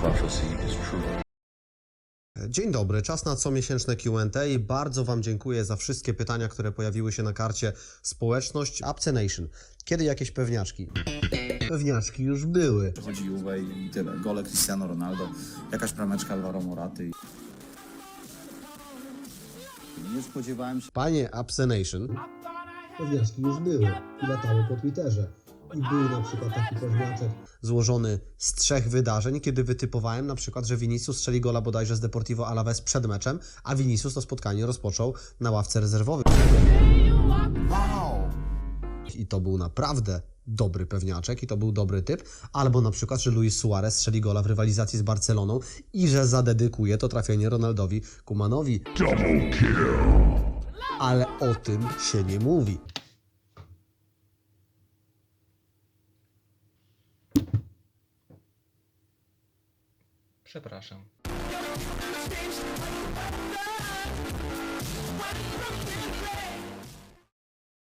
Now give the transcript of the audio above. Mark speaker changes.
Speaker 1: prophecy is true.
Speaker 2: Dzień dobry, czas na comiesięczne Q&A i bardzo Wam dziękuję za wszystkie pytania, które pojawiły się na karcie Społeczność Abcenation. Kiedy jakieś pewniaczki? Pewniaczki już były.
Speaker 3: Chodzi Juve i tyle. Gole Cristiano Ronaldo, jakaś prameczka Alvaro Moraty. Nie spodziewałem się
Speaker 2: Panie Abcenation. Pewniaczki już były i latały po Twitterze. I był na przykład taki pewniaczek złożony z trzech wydarzeń, kiedy wytypowałem na przykład, że Vinicius strzeli gola bodajże z Deportivo Alaves przed meczem, a Vinicius to spotkanie rozpoczął na ławce rezerwowej. I to był naprawdę dobry pewniaczek i to był dobry typ. Albo na przykład, że Luis Suarez strzeli gola w rywalizacji z Barceloną i że zadedykuje to trafienie Ronaldowi Kumanowi. Ale o tym się nie mówi.
Speaker 4: Przepraszam.